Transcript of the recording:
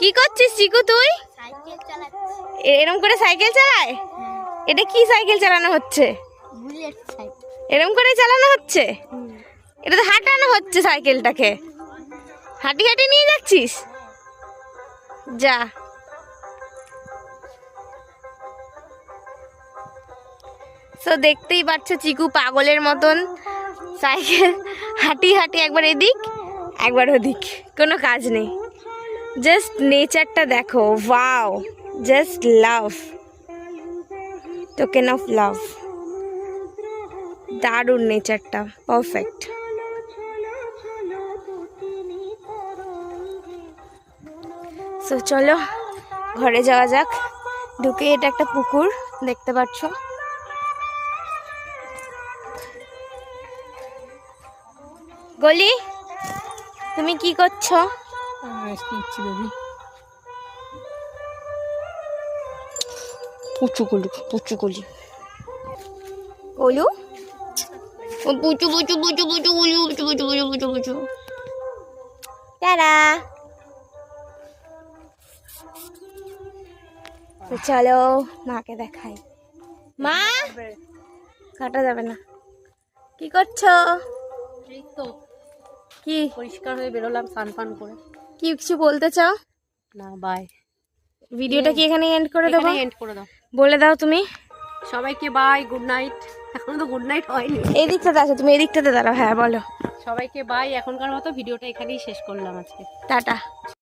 কি করছিস চিকু তুই? এরম করে সাইকেল চালায়? এটা কি সাইকেল চালানো হচ্ছে? এরম করে চালানো হচ্ছে? এটা তো হাঁটানো হচ্ছে সাইকেলটাকে। হাঁটি হাঁটি নিয়ে যাচ্ছিস? যা। তো দেখতেই পাচ্ছ চিকু পাগলের মতন সাইকেল হাঁটি হাঁটি একবার এদিক একবার ওদিক। কোনো কাজ নেই। জাস্ট নেচারটা দেখো wow just love token of love দারুণ নেচারটা পারফেক্ট সো চলো, ঘরে যাওয়া যাক। ঢুকে এটা একটা পুকুর, দেখতে পাচ্ছ। গলি, তুমি কি করছ? ইচ্ছি বেবি। পুচু গলু পুচু গলি গলু ও পুচু পুচু পুচু পুচু গলু পুচু পুচু পুচু পুচু পুচু। টাটা। তো চলো মাকে দেখাই। মা? কাটা যাবে না। কি করছ? কি? পরিষ্কার হয়ে বেরোলাম স্নান ফান করে। কি কিছু বলতে চাও? না বাই ভিডিওটা কি এখানে এন্ড করে দেবো? এন্ড করে দাও। বলে দাও তুমি। সবাইকে বাই গুড নাইট এখন তো গুড নাইট হয়নি। এই দিকটাতে আছো তুমি এই দিকটাতে দাঁড়াও হ্যাঁ বলো। সবাইকে বাই এখনকার মতো ভিডিওটা এখানেই শেষ করলাম আজকে। টাটা।